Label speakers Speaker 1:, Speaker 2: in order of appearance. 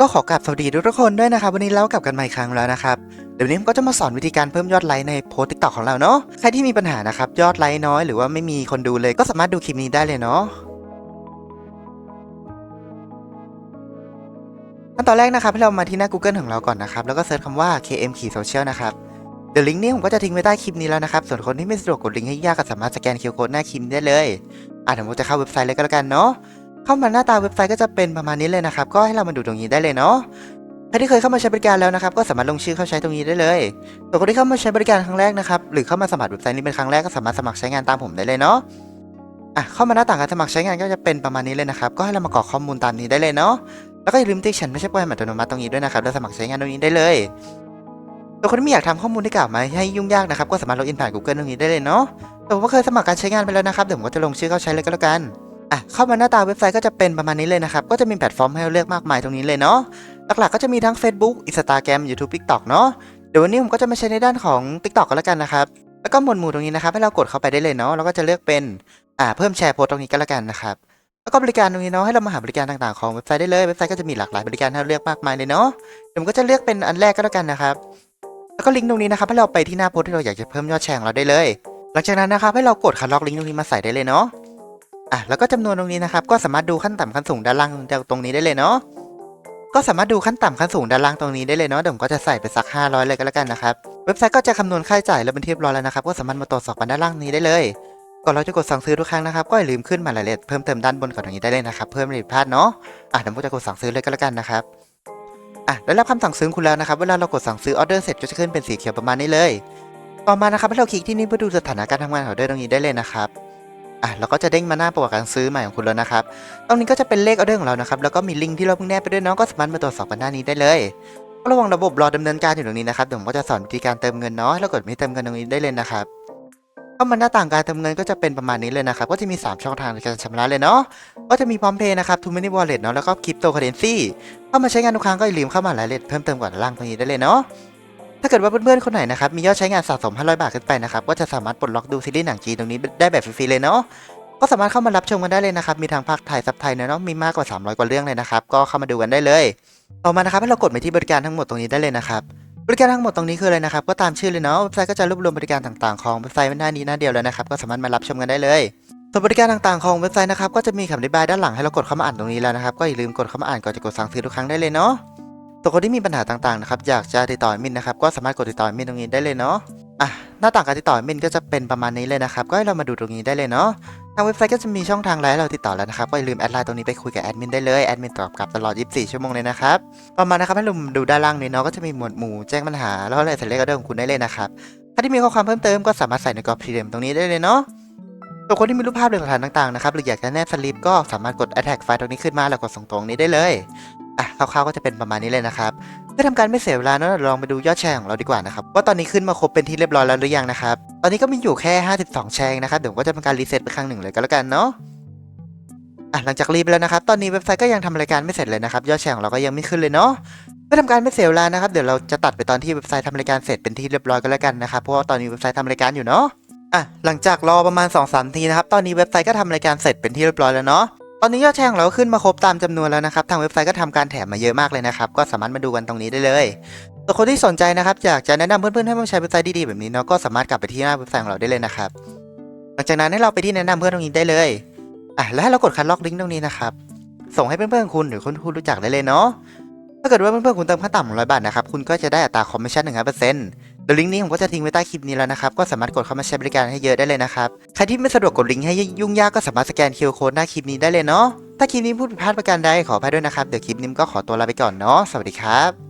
Speaker 1: ก็ขอกราบสวัสดีทุกคนด้วยนะครับ วันนี้เรากลับกันใหม่ครั้งแล้วนะครับเดี๋ยวนี้ผมก็จะมาสอนวิธีการเพิ่มยอดไลค์ในโพสติ๊กต็อกของเราเนาะใครที่มีปัญหานะครับยอดไลค์น้อยหรือว่าไม่มีคนดูเลยก็สามารถดูคลิปนี้ได้เลยเนาะขั้นตอนแรกนะครับให้เรามาที่หน้า Google ของเราก่อนนะครับแล้วก็เซิร์ชคำว่า KM ขีดโซเชียลนะครับเดี๋ยวลิงก์นี้ผมก็จะทิ้งไว้ใต้คลิปนี้แล้วนะครับส่วนคนที่ไม่สะดวกกดลิงก์ให้ยากก็สามารถสแกน QR Code หน้าคลิปได้เลยอะเดี๋ยวผมจะเข้าเว็บไซต์เลยก็แล้วกันเนาะ เข้ามาหน้าตาเว็บไซต์ก็จะเป็นประมาณนี้เลยนะครับ ก็ให้เรามาดูตรงนี้ได้เลยเนาะใครที่เคยเข้ามาใช้บริการแล้วนะครับ ก็สามารถลงชื่อเข้าใช้ตรงนี้ได้เลยส่วนคนที่เข้ามาใช้บริการครั้งแรกนะครับ หรือเข้ามาสมัครเว็บไซต์นี้เป็นครั้งแรกก็สามารถสมัครใช้งานตามผมได้เลยเนาะอะเข้ามาหน้าต่างการสมัครใช้งานก็จะเป็นประมาณนี้เลยนะครับ ก็ให้เรามากรอกข้อมูลตามนี้ได้เลยเนาะ แล้วก็อย่าลืมติ๊กฉันไม่ใช่โปรแกรมอัตโนมัติตรงนี้ด้วยนะครับ แล้วสมัครใช้งานตรงนี้ได้เลยส่วนคนที่ไม่อยากทำข้อมูลที่กล่าวมาให้ยุ่งยากนะครับ ก็สามารถล็อกอินผ่าน Google ตรงนี้ได้เลยเนาะแต่ผมก็เคยสมัครการใช้งานไปแล้วนะครับ เดี๋ยวผมก็จะลงชื่อเข้าใช้เลยก็แล้วกัน อะเข้ามาหน้าตาเว็บไซต์ก็จะเป็นประมาณนี้เลยนะครับ ก็จะมีแพลตฟอร์มให้เราเลือกมากมายตรงนี้เลยเนาะหลักๆก็จะมีทั้ง Facebook Instagram YouTube TikTok เนาะเดี๋ยววันนี้ผมก็จะมาใช้ในด้านของ TikTok กันแล้วกันนะครับแล้วก็หมวดหมู่ตรงนี้นะครับให้เรากดเข้าไปได้เลยเนาะแล้วก็จะเลือกเป็นอ่าเพิ่มแชร์โพสต์ตรงนี้ก็แล้วกันนะครับแล้วก็บริการตรงนี้เนาะให้เรามาหาบริการต่างๆของเว็บไซต์ได้เลยเว็บไซต์ก็จะมีหลากหลายบริการให้เราเลือกมากมายเลยเนาะเดี๋ยวผมก็จะเลือกเป็นอันแรกก็แล้วกันนะครับแล้วก็ลิงก์ตรงนี้นะครับให้เราไปที่หน้าโพสต์ที่เราอยากจะเพิ่มยอดแชร์ของเราได้เลย หลังจากนั้นนะครับให้เรากดคัดลอกลิงก์ตรงนี้มาใส่ได้เลยเนาะ อะแล้วก็จำนวนตรงนี้นะครับก็สามารถดูขั้นต่ำขั้นสูงด้านล่างตรงนี้ได้เลยเนาะก็สามารถดูขั้นต่ำขั้นสูงด้านล่างตรงนี้ได้เลยเนาะเดี๋ยวผมก็จะใส่ไปสัก 500 เลยก็แล้วกันนะครับเว็บไซต์ก็จะคำนวณค่าใช้จ่ายแล้วเป็นที่เรียบร้อยแล้วนะครับ ก็สามารถมาตรวจสอบกันด้านล่างนี้ได้เลยก่อนเราจะกดสั่งซื้อทุกครั้งนะครับก็อย่าลืมขึ้นมารายละเอียดเพิ่มเติมด้านบนก่อนตรงนี้ได้เลยนะครับเพื่อไม่ให้พลาดเนาะอะเดี๋ยวผมจะกดสั่งซื้อเลยก็แล้วกันนะครับอะได้รับคำสั่งซื้อคุณแล้วนะครับเวลาเรากดสั่งซื้อออเดอร์เสร็จก็จะขึ้นเป็นสีเขียวประมาณนี้เลย ต่อมานะครับให้เราคลิกที่นี่เพื่อดูสถานะการทำงานของออเดอร์ตรงนี้ได้เลยนะครับ อะแล้วก็จะเด้งมาหน้าประวัติการซื้อใหม่ของคุณแล้วนะครับ ตรงนี้ก็จะเป็นเลขออเดอร์ของเรานะครับ แล้วก็มีลิงก์ที่เราเพิ่งแนบไปด้วยเนาะก็สามารถมาตรวจสอบกันหน้านี้ได้เลยระวังระบบรอดำเนินการอยู่ตรงนี้นะครับเดี๋ยวผมก็จะสอนวิธีการเติมเงินเนาะให้เรากดไม่เติมเงินตรงนี้ได้เลยนะครับเข้ามาหน้าต่างการเติมเงินก็จะเป็นประมาณนี้เลยนะครับ ก็จะมี 3 ช่องทางในการชำระเลยเนาะก็จะมีพร้อมเพย์นะครับทูมินิวอลเล็ตเนาะแล้วก็คริปโตเคอเรนซี่เข้ามาใช้งานทุกครั้งก็อย่าลืมเข้ามารายเอียดเพิ่มเติมก่อนล่างตรงนี้ได้เลยเนาะ ถ้าเกิดว่าเพื่อนๆคนไหนนะครับมียอดใช้งานสะสม 500 บาทขึ้นไปนะครับก็จะสามารถปลดล็อกดูซีรีส์หนังจีนตรงนี้ได้แบบฟรีๆเลยเนาะก็สามารถเข้ามารับชมกันได้เลยนะครับมีทางภาคไทยซับไทยเนาะมีมากกว่า 300 กว่าเรื่องเลยนะครับก็เข้ามาดูกันได้เลยต่อมานะครับให้เรากดไปที่บริการทั้งหมดตรงนี้ได้เลยนะครับบริการทั้งหมดตรงนี้คืออะไรนะครับก็ตามชื่อเลยเนาะเว็บไซต์ก็จะรวบรวมบริการต่างๆของเว็บไซต์หน้านี้หน้าเดียวเลยนะครับก็สามารถมารับชมกันได้เลยส่วนบริการต่างๆของเว็บไซต์นะครับก็จะมีคำอธิบายด้านหลังให้เรากดเข้ามาอ่านตรงนี้แล้วนะครับก็อย่าลืมกดเข้ามาอ่านก่อนจะกดสั่งซื้อทุกครั้งได้เลยเนาะ ส่วนคนที่มีปัญหาต่างๆนะครับอยากจะติดต่อมินนะครับก็สามารถกดติดต่อมินตรงนี้ได้เลยเนาะอะหน้าต่างการติดต่อมินก็จะเป็นประมาณนี้เลยนะครับก็ให้เรามาดูตรงนี้ได้เลยเนาะทางเว็บไซต์ก็จะมีช่องทางไลน์เราติดต่อแล้วนะครับก็อย่าลืมแอดไลน์ตรงนี้ไปคุยกับแอดมินได้เลยแอดมินตอบกลับตลอด 24 ชั่วโมงเลยนะครับต่อมานะครับให้เราดูด้านล่างนี้เนาะก็จะมีหมวดหมู่แจ้งปัญหาแล้วก็รายละเอียดเลขออเดอร์ของคุณได้เลยนะครับถ้าที่มีข้อความเพิ่มเติมก็สามารถใส่ในกรอบสี่เหลี่ยมตรงนี้ได้เลยเนาะส่วนคนที่มีรูปภาพหรือหลักฐานต่างๆนะครับหรืออยากจะแนบสลิปก็สามารถกด attach ไฟล์ตรงนี้ขึ้นมาแล้วกดส่งตรงนี้ได้เลย อะคร่าวๆก็จะเป็นประมาณนี้เลยนะครับ เพื่อทำการไม่เสียเวลาเนอะลองไปดูยอดแชร์ของเราดีกว่านะครับว่าตอนนี้ขึ้นมาครบเป็นที่เรียบร้อยแล้วหรือยังนะครับตอนนี้ก็มีอยู่แค่ 52 แชร์เองนะครับเดี๋ยวก็จะทำการรีเซ็ตไปครั้งหนึ่งเลยก็แล้วกันเนาะอะหลังจากรีไปแล้วนะครับ ตอนนี้เว็บไซต์ก็ยังทำรายการไม่เสร็จเลยนะครับ ยอดแชร์ของเราก็ยังไม่ขึ้นเลยเนาะเพื่อทำการไม่เสียเวลานะครับ เดี๋ยวเราจะตัดไปตอนที่เว็บไซต์ทำรายการเสร็จเป็นที่เรียบร้อยก็แล้วกันนะครับ เพราะว่าตอนนี้เว็บไซต์ทำรายการอยู่เนาะอะหลังจากรอประมาณ2-3ทีนะครับ ตอนนี้เว็บไซต์ก็ทำรายการเสร็จเป็นที่เรียบร้อยแล้วเนาะ อนนี้ยอดแชร์ของเราขึ้นมาครบตามจำนวนแล้วนะครับ ทางเว็บไซต์ก็ทำการแถมมาเยอะมากเลยนะครับ ก็สามารถมาดูกันตรงนี้ได้เลยส่วนคนที่สนใจนะครับอยากจะแนะนำเพื่อนๆให้มาใช้เว็บไซต์ดีๆแบบนี้เนาะก็สามารถกลับไปที่หน้าเว็บไซต์ของเราได้เลยนะครับ หลังจากนั้นให้เราไปที่แนะนำเพื่อนตรงนี้ได้เลยอะแล้วให้เรากดคัดลอกลิงก์ตรงนี้นะครับ ส่งให้เพื่อนๆคุณหรือคนที่คุณรู้จักได้เลยเนาะถ้าเกิดว่าเพื่อนๆคุณเติมขั้นต่ำร้อยบาทนะครับคุณก็จะได้อัตราคอมมิชชั่นหนึ่งร้อยเปอร์เซ็นต์ เดี๋ยวลิงก์นี้ผมก็จะทิ้งไว้ใต้คลิปนี้แล้วนะครับ ก็สามารถกดเข้ามาใช้บริการให้เยอะได้เลยนะครับ ใครที่ไม่สะดวกกดลิงก์ให้ยุ่งยากก็สามารถสแกนคิวโค้ดหน้าคลิปนี้ได้เลยเนาะ ถ้าคลิปนี้พูดผิดพลาดประการใดขออภัยด้วยนะครับ เดี๋ยวคลิปนี้ก็ขอตัวลาไปก่อนเนาะ สวัสดีครับ